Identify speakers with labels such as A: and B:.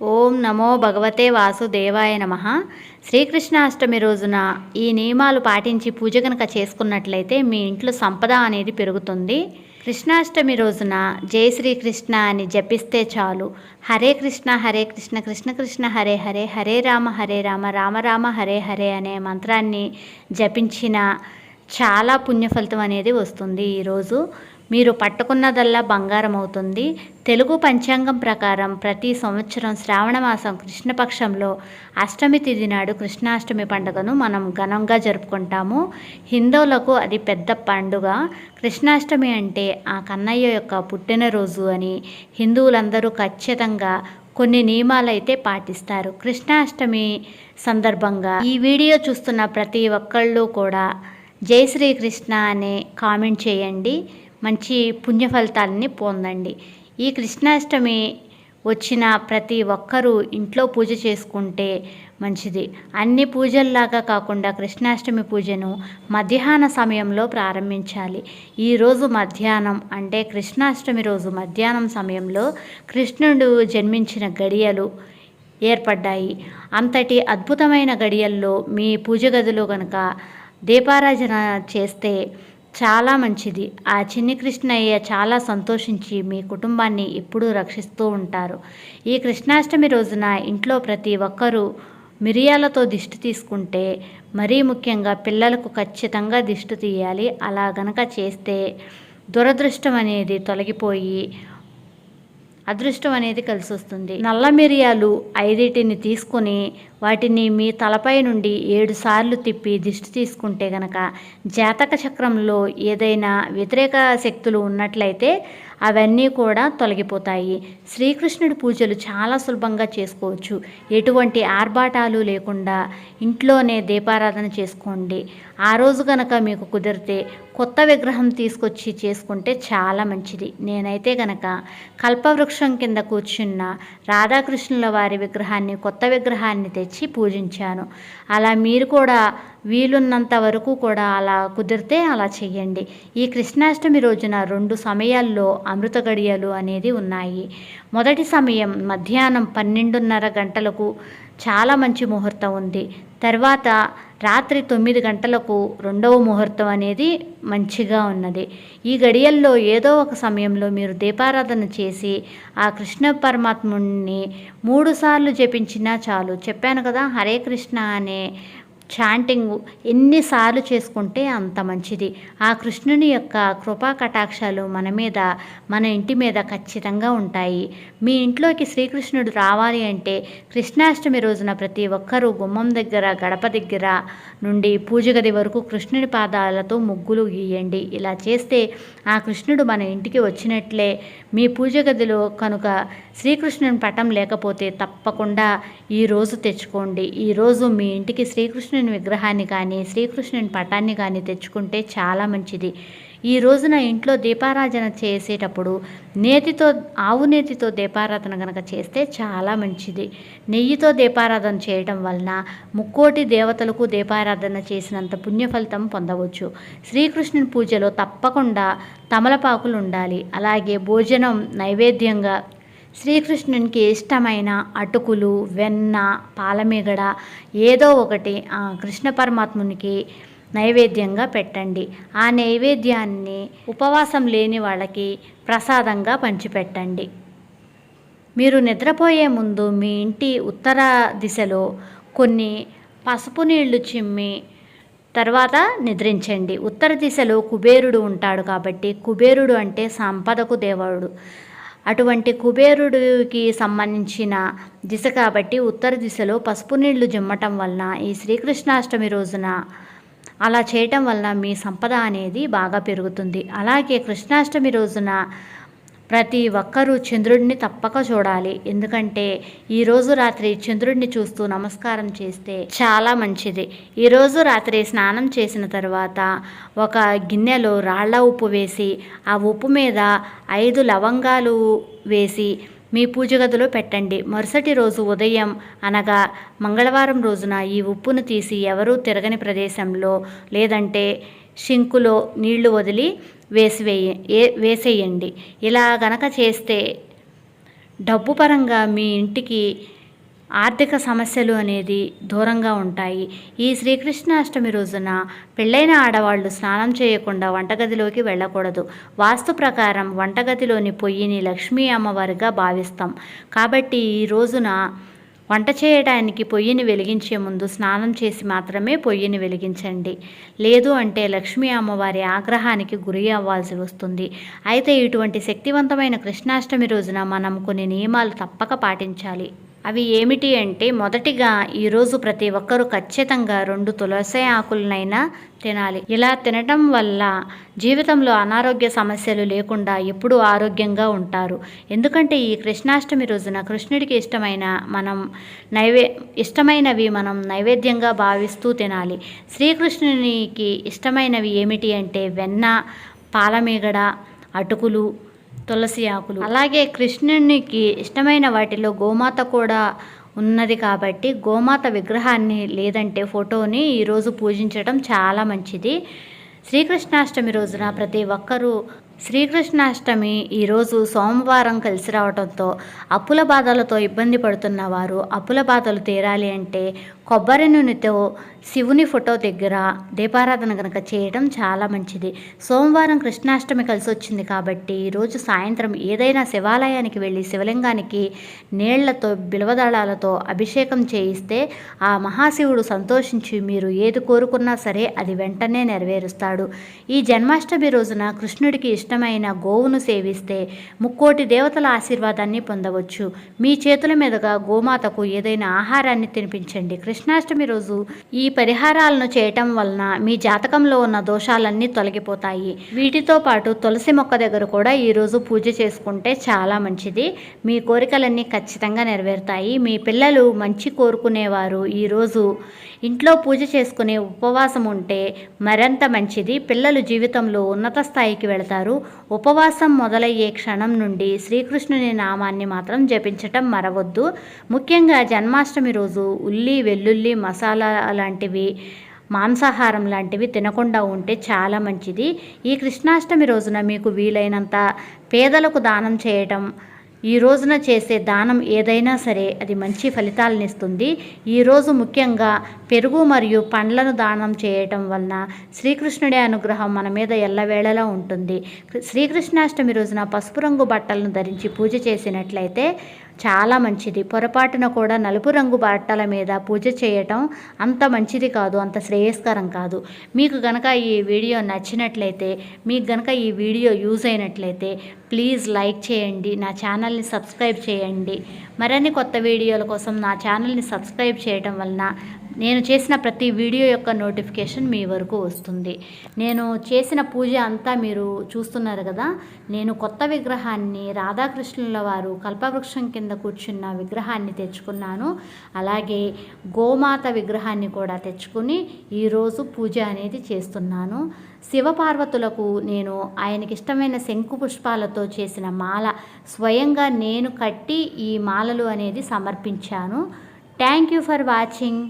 A: ఓం నమో భగవతే వాసుదేవాయ నమ. శ్రీకృష్ణాష్టమి రోజున ఈ నియమాలు పాటించి పూజ కనుక చేసుకున్నట్లయితే మీ ఇంట్లో సంపద అనేది పెరుగుతుంది. కృష్ణాష్టమి రోజున జై శ్రీకృష్ణ అని జపిస్తే చాలు. హరే కృష్ణ హరే కృష్ణ కృష్ణ కృష్ణ హరే హరే హరే రామ హరే రామ రామ రామ హరే హరే అనే మంత్రాన్ని జపించిన చాలా పుణ్యఫలితం అనేది వస్తుంది ఈరోజు మీరు పట్టుకున్నదల్లా బంగారం అవుతుంది తెలుగు పంచాంగం ప్రకారం ప్రతి సంవత్సరం శ్రావణ మాసం కృష్ణపక్షంలో అష్టమి తిథి నాడు కృష్ణాష్టమి పండుగను మనం ఘనంగా జరుపుకుంటాము. హిందువులకు అది పెద్ద పండుగ. కృష్ణాష్టమి అంటే ఆ కన్నయ్య యొక్క పుట్టినరోజు అని హిందువులందరూ ఖచ్చితంగా కొన్ని నియమాలైతే పాటిస్తారు. కృష్ణాష్టమి సందర్భంగా ఈ వీడియో చూస్తున్న ప్రతి ఒక్కళ్ళు కూడా జై శ్రీకృష్ణ అనే కామెంట్ చేయండి. మంచి పుణ్య ఫలితాలని పొందండి. ఈ కృష్ణాష్టమి వచ్చిన ప్రతి ఒక్కరూ ఇంట్లో పూజ చేసుకుంటే మంచిది. అన్ని పూజల్లాగా కాకుండా కృష్ణాష్టమి పూజను మధ్యాహ్న సమయంలో ప్రారంభించాలి. ఈరోజు మధ్యాహ్నం అంటే కృష్ణాష్టమి రోజు మధ్యాహ్నం సమయంలో కృష్ణుడు జన్మించిన గడియలు ఏర్పడ్డాయి. అంతటి అద్భుతమైన గడియల్లో మీ పూజ గదిలో కనుక దీపారాధన చేస్తే చాలా మంచిది. ఆ చిన్ని కృష్ణయ్య చాలా సంతోషించి మీ కుటుంబాన్ని ఎప్పుడూ రక్షిస్తూ ఉంటారు. ఈ కృష్ణాష్టమి రోజున ఇంట్లో ప్రతి ఒక్కరూ మిరియాలతో దిష్టి తీసుకుంటే మరీ ముఖ్యంగా పిల్లలకు ఖచ్చితంగా దిష్టి తీయాలి. అలా గనక చేస్తే దురదృష్టం అనేది తొలగిపోయి అదృష్టం అనేది కలిసి వస్తుంది నల్ల మిరియాలు ఐదిటిని తీసుకొని వాటిని మీ తలపై నుండి ఏడు సార్లు తిప్పి దిష్టి తీసుకుంటే గనక జాతక చక్రంలో ఏదైనా వ్యతిరేక శక్తులు ఉన్నట్లయితే అవన్నీ కూడా తొలగిపోతాయి. శ్రీకృష్ణుడి పూజలు చాలా సులభంగా చేసుకోవచ్చు. ఎటువంటి ఆర్భాటాలు లేకుండా ఇంట్లోనే దీపారాధన చేసుకోండి. ఆ రోజు గనక మీకు కుదిరితే కొత్త విగ్రహం తీసుకొచ్చి చేసుకుంటే చాలా మంచిది. నేనైతే గనక కల్పవృక్షం కింద కూర్చున్న రాధాకృష్ణుల వారి విగ్రహాన్ని కొత్త విగ్రహాన్ని తెచ్చి పూజించాను. అలా మీరు కూడా వీలున్నంత వరకు కూడా అలా కుదిరితే అలా చెయ్యండి. ఈ కృష్ణాష్టమి రోజున రెండు సమయాల్లో అమృత గడియలు అనేది ఉన్నాయి. మొదటి సమయం మధ్యాహ్నం పన్నెండున్నర గంటలకు చాలా మంచి ముహూర్తం ఉంది. తర్వాత రాత్రి తొమ్మిది గంటలకు రెండవ ముహూర్తం అనేది మంచిగా ఉన్నది. ఈ గడియల్లో ఏదో ఒక సమయంలో మీరు దీపారాధన చేసి ఆ కృష్ణ పరమాత్ముడిని మూడుసార్లు జపించినా చాలు. చెప్పాను కదా హరే కృష్ణ అనే చాంటింగ్ ఎన్నిసార్లు చేసుకుంటే అంత మంచిది. ఆ కృష్ణుని యొక్క కృపా కటాక్షాలు మన మీద మన ఇంటి మీద ఖచ్చితంగా ఉంటాయి. మీ ఇంట్లోకి శ్రీకృష్ణుడు రావాలి అంటే కృష్ణాష్టమి రోజున ప్రతి ఒక్కరూ గుమ్మం దగ్గర గడప దగ్గర నుండి పూజ గది వరకు కృష్ణుని పాదాలతో ముగ్గులు గీయండి. ఇలా చేస్తే ఆ కృష్ణుడు మన ఇంటికి వచ్చినట్లే. మీ పూజ గదిలో కనుక శ్రీకృష్ణుని పటం లేకపోతే తప్పకుండా ఈరోజు తెచ్చుకోండి. ఈరోజు మీ ఇంటికి శ్రీకృష్ణుని విగ్రహాన్ని కానీ శ్రీకృష్ణుని పటాన్ని కానీ తెచ్చుకుంటే చాలా మంచిది. ఈ రోజున ఇంట్లో దీపారాధన చేసేటప్పుడు నేతితో ఆవు నేతితో దీపారాధన కనుక చేస్తే చాలా మంచిది. నెయ్యితో దీపారాధన చేయడం వలన ముక్కోటి దేవతలకు దీపారాధన చేసినంత పుణ్యఫలితం పొందవచ్చు. శ్రీకృష్ణుని పూజలో తప్పకుండా తమలపాకులు ఉండాలి. అలాగే భోజనం నైవేద్యంగా శ్రీకృష్ణునికి ఇష్టమైన అటుకులు వెన్న పాలమిగడ ఏదో ఒకటి కృష్ణ పరమాత్మునికి నైవేద్యంగా పెట్టండి. ఆ నైవేద్యాన్ని ఉపవాసం లేని వాళ్ళకి ప్రసాదంగా పంచిపెట్టండి. మీరు నిద్రపోయే ముందు మీ ఇంటి ఉత్తర దిశలో కొన్ని పసుపు నీళ్ళు చిమ్మి తర్వాత నిద్రించండి. ఉత్తర దిశలో కుబేరుడు ఉంటాడు కాబట్టి కుబేరుడు అంటే సంపదకు దేవుడు. అటువంటి కుబేరుడికి సంబంధించిన దిశ కాబట్టి ఉత్తర దిశలో పసుపు నీళ్ళు జిమ్మటం వలన ఈ శ్రీకృష్ణాష్టమి రోజున అలా చేయటం వలన మీ సంపద అనేది బాగా పెరుగుతుంది. అలాగే కృష్ణాష్టమి రోజున ప్రతి ఒక్కరూ చంద్రుడిని తప్పక చూడాలి. ఎందుకంటే ఈరోజు రాత్రి చంద్రుడిని చూస్తూ నమస్కారం చేస్తే చాలా మంచిది. ఈరోజు రాత్రి స్నానం చేసిన తర్వాత ఒక గిన్నెలో రాళ్ళ ఉప్పు వేసి ఆ ఉప్పు మీద ఐదు లవంగాలు వేసి మీ పూజ గదిలో పెట్టండి. మరుసటి రోజు ఉదయం అనగా మంగళవారం రోజున ఈ ఉప్పును తీసి ఎవరూ తిరగని ప్రదేశంలో లేదంటే షింకులో నీళ్ళు వదిలి వేసివేయ వేసేయండి. ఇలా గనక చేస్తే డబ్బు పరంగా మీ ఇంటికి ఆర్థిక సమస్యలు అనేది దూరంగా ఉంటాయి. ఈ శ్రీకృష్ణాష్టమి రోజున పెళ్ళైన ఆడవాళ్ళు స్నానం చేయకుండా వంటగదిలోకి వెళ్ళకూడదు. వాస్తు ప్రకారం వంటగదిలోని పొయ్యిని లక్ష్మీ అమ్మవారిగా భావిస్తాం. కాబట్టి ఈ రోజున వంట చేయడానికి పొయ్యిని వెలిగించే ముందు స్నానం చేసి మాత్రమే పొయ్యిని వెలిగించండి. లేదు అంటే లక్ష్మీ అమ్మవారి ఆగ్రహానికి గురి అవ్వాల్సి వస్తుంది. అయితే ఇటువంటి శక్తివంతమైన కృష్ణాష్టమి రోజున మనం కొన్ని నియమాలు తప్పక పాటించాలి. అవి ఏమిటి అంటే మొదటిగా ఈరోజు ప్రతి ఒక్కరూ ఖచ్చితంగా రెండు తులసి ఆకులనైనా తినాలి. ఇలా తినటం వల్ల జీవితంలో అనారోగ్య సమస్యలు లేకుండా ఎప్పుడూ ఆరోగ్యంగా ఉంటారు. ఎందుకంటే ఈ కృష్ణాష్టమి రోజున కృష్ణుడికి ఇష్టమైన మనం నైవే ఇష్టమైనవి మనం నైవేద్యంగా భావిస్తూ తినాలి. శ్రీకృష్ణునికి ఇష్టమైనవి ఏమిటి అంటే వెన్న పాలమీగడ అటుకులు తులసి ఆకులు. అలాగే కృష్ణునికి ఇష్టమైన వాటిలో గోమాత కూడా ఉన్నది కాబట్టి గోమాత విగ్రహాన్ని లేదంటే ఫోటోని ఈరోజు పూజించడం చాలా మంచిది. శ్రీకృష్ణాష్టమి రోజున ప్రతి ఒక్కరూ శ్రీకృష్ణాష్టమి ఈరోజు సోమవారం కలిసి రావడంతో అప్పుల బాధలతో ఇబ్బంది పడుతున్న వారు అప్పుల బాధలు తీరాలి అంటే కొబ్బరి నూనెతో శివుని ఫోటో దగ్గర దీపారాధన కనుక చేయడం చాలా మంచిది. సోమవారం కృష్ణాష్టమి కలిసి వచ్చింది కాబట్టి ఈరోజు సాయంత్రం ఏదైనా శివాలయానికి వెళ్ళి శివలింగానికి నీళ్ళతో బిలవదళాలతో అభిషేకం చేయిస్తే ఆ మహాశివుడు సంతోషించి మీరు ఏది కోరుకున్నా సరే అది వెంటనే నెరవేరుస్తాడు. ఈ జన్మాష్టమి రోజున కృష్ణుడికి ఇష్టమైన గోవును సేవిస్తే ముక్కోటి దేవతల ఆశీర్వాదాన్ని పొందవచ్చు. మీ చేతుల మీదుగా గోమాతకు ఏదైనా ఆహారాన్ని తినిపించండి. కృష్ణాష్టమి రోజు ఈ పరిహారాలను చేయటం వలన మీ జాతకంలో ఉన్న దోషాలన్నీ తొలగిపోతాయి. వీటితో పాటు తులసి మొక్క దగ్గర కూడా ఈరోజు పూజ చేసుకుంటే చాలా మంచిది. మీ కోరికలన్నీ ఖచ్చితంగా నెరవేరుతాయి. మీ పిల్లలు మంచి కోరుకునేవారు ఈరోజు ఇంట్లో పూజ చేసుకునే ఉపవాసం ఉంటే మరింత మంచిది. పిల్లలు జీవితంలో ఉన్నత స్థాయికి వెళతారు. ఉపవాసం మొదలయ్యే క్షణం నుండి శ్రీకృష్ణుని నామాన్ని మాత్రం జపించటం మరవద్దు. ముఖ్యంగా జన్మాష్టమి రోజు ఉల్లి వెల్లుల్లి మసాలా లాంటివి మాంసాహారం లాంటివి తినకుండా ఉంటే చాలా మంచిది. ఈ కృష్ణాష్టమి రోజున మీకు వీలైనంత పేదలకు దానం చేయటం ఈ రోజున చేసే దానం ఏదైనా సరే అది మంచి ఫలితాలను ఇస్తుంది ఈరోజు ముఖ్యంగా పెరుగు మరియు పండ్లను దానం చేయటం వలన శ్రీకృష్ణుడి అనుగ్రహం మన మీద ఎల్లవేళలా ఉంటుంది. శ్రీకృష్ణాష్టమి రోజున పసుపు రంగు బట్టలను ధరించి పూజ చేసినట్లయితే చాలా మంచిది. పొరపాటున కూడా నలుపు రంగు బట్టల మీద పూజ చేయటం అంత మంచిది కాదు అంత శ్రేయస్కరం కాదు. మీకు గనక ఈ వీడియో నచ్చినట్లయితే మీకు గనక ఈ వీడియో యూజ్ అయినట్లయితే ప్లీజ్ లైక్ చేయండి నా ఛానల్ని సబ్స్క్రైబ్ చేయండి. మరిన్ని కొత్త వీడియోల కోసం నా ఛానల్ని సబ్స్క్రైబ్ చేయడం వలన నేను చేసిన ప్రతి వీడియో యొక్క నోటిఫికేషన్ మీ వరకు వస్తుంది. నేను చేసిన పూజ అంతా మీరు చూస్తున్నారు కదా నేను కొత్త విగ్రహాన్ని రాధాకృష్ణుల వారు కల్పవృక్షం కింద కూర్చున్న విగ్రహాన్ని తెచ్చుకున్నాను. అలాగే గోమాత విగ్రహాన్ని కూడా తెచ్చుకుని ఈరోజు పూజ అనేది చేస్తున్నాను. శివపార్వతులకు నేను ఆయనకి ఇష్టమైన శంకు పుష్పాలతో చేసిన మాల స్వయంగా నేను కట్టి ఈ మాలలు అనేది సమర్పించాను. Thank you for watching.